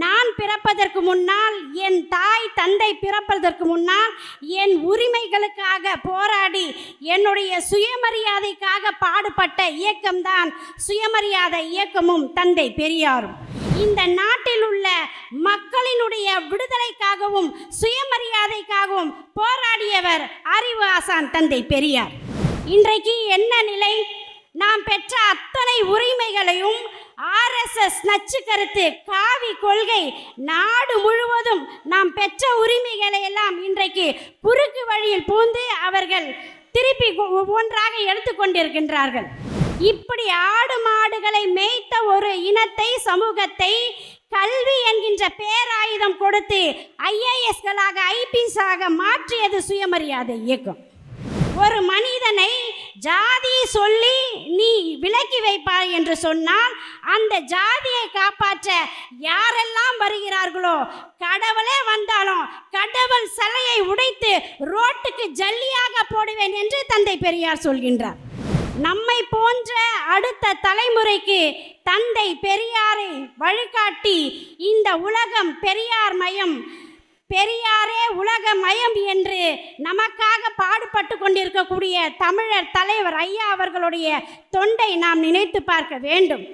நான் பிறப்பதற்கு முன்னால் என் தாய் தந்தை பிறப்பதற்கு முன்னால் என் உரிமைகளுக்காக போராடி என்னுடைய சுயமரியாதைக்காக பாடுபட்ட இயக்கம்தான் சுயமரியாதை இயக்கமும் தந்தை பெரியாரும். இந்த நாட்டில் உள்ள மக்களினுடைய விடுதலைக்காகவும் சுயமரியாதைக்காகவும் போராடியவர் அறிவு ஆசான் தந்தை பெரியார். இன்றைக்கு என்ன நிலை? நாம் பெற்ற அத்தனை உரிமைகளையும் ஆர்எஸ்எஸ் நச்சு கருத்து காவி கொள்கை நாடு முழுவதும் நாம் பெற்ற உரிமைகளை எல்லாம் இன்றைக்கு குறுக்கு வழியில் பூந்து அவர்கள் திருப்பி ஒன்றாக எடுத்துக்கொண்டிருக்கின்றார்கள் இப்படி ஆடு மாடுகளை மேய்த்த ஒரு இனத்தை சமூகத்தை கல்வி என்கின்ற பேராயுதம் கொடுத்து ஐஏஎஸ்களாக ஐபிஎஸ்ஆக மாற்றியது சுயமரியாதை இயக்கம். ஒரு மனிதனை ஜாதி சொல்லி நீ விலக்கி வைப்பாய் என்று சொன்னால் அந்த ஜாதியை காப்பாற்ற யாரெல்லாம் வருகிறார்களோ கடவுளே வந்தாலும் கடவுள் சிலையை உடைத்து ரோட்டுக்கு ஜல்லியாக போடுவேன் என்று தந்தை பெரியார் சொல்கின்றார். நம்மை போன்ற அடுத்த தலைமுறைக்கு தந்தை பெரியாரை வழிகாட்டி இந்த உலகம் பெரியார் மயம் பெரியாரே உலக மயம் என்று நமக்காக பாடுபட்டு கொண்டிருக்கக்கூடிய தமிழர் தலைவர் ஐயா அவர்களுடைய தொண்டை நாம் நினைத்து பார்க்க வேண்டும்.